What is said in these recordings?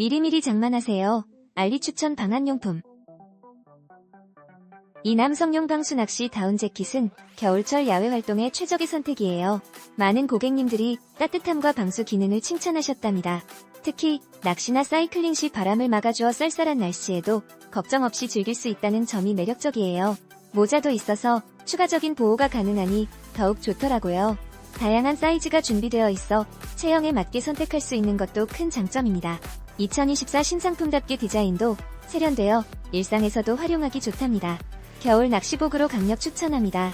미리미리 장만하세요. 알리 추천 방한용품. 이 남성용 방수 낚시 다운 재킷은 겨울철 야외 활동에 최적의 선택이에요. 많은 고객님들이 따뜻함과 방수 기능을 칭찬하셨답니다. 특히 낚시나 사이클링 시 바람을 막아주어 쌀쌀한 날씨에도 걱정 없이 즐길 수 있다는 점이 매력적이에요. 모자도 있어서 추가적인 보호가 가능하니 더욱 좋더라고요. 다양한 사이즈가 준비되어 있어 체형에 맞게 선택할 수 있는 것도 큰 장점입니다. 2024 신상품답게 디자인도 세련되어 일상에서도 활용하기 좋답니다. 겨울 낚시복으로 강력 추천합니다.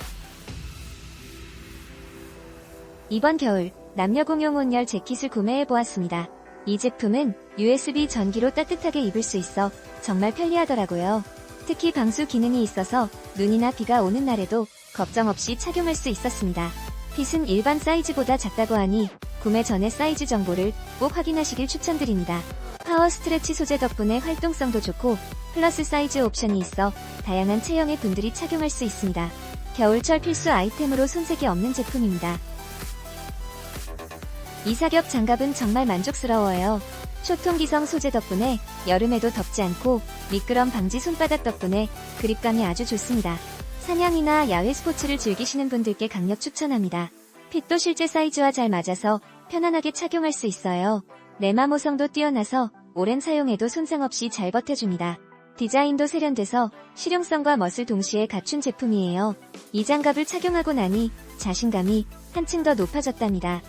이번 겨울 남녀 공용 온열 재킷을 구매해보았습니다. 이 제품은 USB 전기로 따뜻하게 입을 수 있어 정말 편리하더라고요. 특히 방수 기능이 있어서 눈이나 비가 오는 날에도 걱정 없이 착용할 수 있었습니다. 핏은 일반 사이즈보다 작다고 하니 구매 전에 사이즈 정보를 꼭 확인하시길 추천드립니다. 파워 스트레치 소재 덕분에 활동성도 좋고 플러스 사이즈 옵션이 있어 다양한 체형의 분들이 착용할 수 있습니다. 겨울철 필수 아이템으로 손색이 없는 제품입니다. 이 사격 장갑은 정말 만족스러워요. 초통기성 소재 덕분에 여름에도 덥지 않고 미끄럼 방지 손바닥 덕분에 그립감이 아주 좋습니다. 사냥이나 야외 스포츠를 즐기시는 분들께 강력 추천합니다. 핏도 실제 사이즈와 잘 맞아서 편안하게 착용할 수 있어요. 내마모성도 뛰어나서 오랜 사용에도 손상 없이 잘 버텨줍니다. 디자인도 세련돼서 실용성과 멋을 동시에 갖춘 제품이에요. 이 장갑을 착용하고 나니 자신감이 한층 더 높아졌답니다.